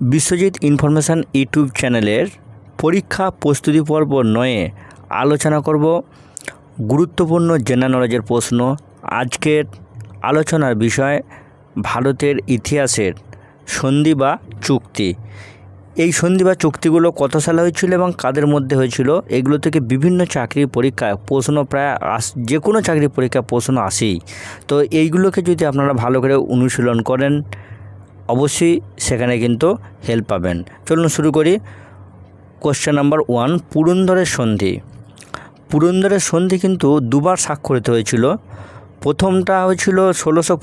Biswajit information YouTube চ্যানেলের পরীক্ষা প্রস্তুতি পর্ব নয়ে আলোচনা করব গুরুত্বপূর্ণ জেনারেল নলেজের প্রশ্ন। আজকের আলোচনার বিষয় ভারতের ইতিহাসের সন্ধি বা চুক্তি। এই সন্ধি বা চুক্তিগুলো কত সালে হয়েছিল এবং কাদের মধ্যে হয়েছিল? এগুলো থেকে বিভিন্ন চাকরির পরীক্ষায় প্রশ্ন প্রায় আস যে কোনো চাকরির পরীক্ষায় প্রশ্ন আসেই। তো এইগুলোকে যদি আপনারা ভালো করে অনুশীলন করেন অবশ্যই সেখানে কিন্তু হেল্প পাবেন। চলুন শুরু করি। কোশ্চেন নাম্বার ওয়ান পুরন্দরের সন্ধি। পুরন্দরের সন্ধি কিন্তু দুবার স্বাক্ষরিত হয়েছিল। প্রথমটা হয়েছিল ষোলোশো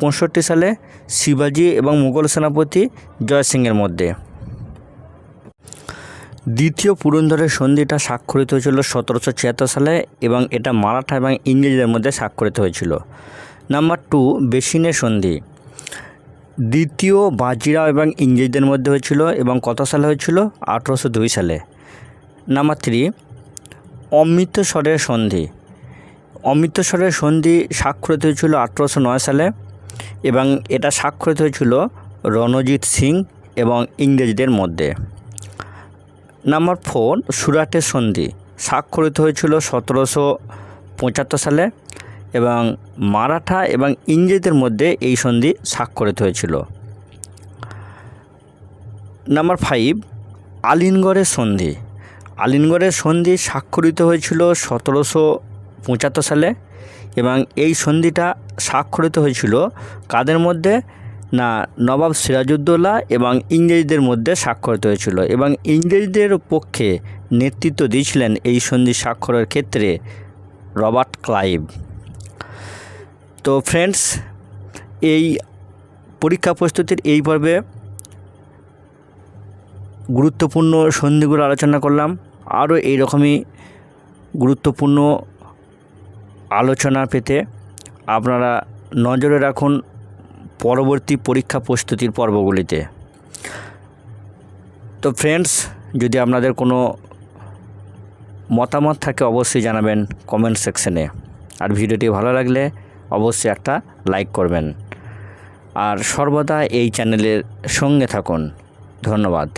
সালে শিবাজি এবং মুঘল সেনাপতি জয় সিংয়ের মধ্যে। দ্বিতীয় পুরন্দরের সন্ধিটা স্বাক্ষরিত হয়েছিল সতেরোশো ছিয়াত্তর সালে এবং এটা মারাঠা এবং ইংরেজদের মধ্যে স্বাক্ষরিত হয়েছিল। নাম্বার টু বেসিনের সন্ধি। দ্বিতীয় বাজিরাও এবং ইংরেজদের মধ্যে হয়েছিল এবং কত সালে হয়েছিল? আঠেরোশো দুই সালে। নাম্বার থ্রি অমৃতসরের সন্ধি। অমৃতসরের সন্ধি স্বাক্ষরিত হয়েছিল আঠেরোশো নয় সালে এবং এটা স্বাক্ষরিত হয়েছিল রণজিৎ সিং এবং ইংরেজদের মধ্যে। নাম্বার ফোর, সুরাটের সন্ধি স্বাক্ষরিত হয়েছিল সতেরোশো পঁচাত্তর সালে এবং মারাঠা এবং ইংরেজদের মধ্যে এই সন্ধি স্বাক্ষরিত হয়েছিল। নাম্বার ফাইভ, আলিনগড়ের সন্ধি। আলিনগড়ের সন্ধি স্বাক্ষরিত হয়েছিল সতেরোশো পঁচাত্তর সালে এবং এই সন্ধিটা স্বাক্ষরিত হয়েছিল কাদের মধ্যে? না, নবাব সিরাজউদ্দৌলা এবং ইংরেজদের মধ্যে স্বাক্ষরিত হয়েছিল এবং ইংরেজদের পক্ষে নেতৃত্ব দিয়েছিলেন এই সন্ধি স্বাক্ষরের ক্ষেত্রে রবার্ট ক্লাইভ। তো ফ্রেন্ডস এই পরীক্ষা প্রস্তুতির এই পর্বে গুরুত্বপূর্ণ সন্ধিগুলো আলোচনা করলাম। আরও এই রকমই গুরুত্বপূর্ণ আলোচনা পেতে আপনারা নজরে রাখুন পরবর্তী পরীক্ষা প্রস্তুতির পর্বগুলিতে। তো ফ্রেন্ডস যদি আপনাদের কোনো মতামত থাকে অবশ্যই জানাবেন কমেন্ট সেকশনে আর ভিডিওটি ভালো লাগলে অবশ্যই একটা লাইক করবেন। আর সর্বদা এই চ্যানেলের সঙ্গে থাকুন। ধন্যবাদ।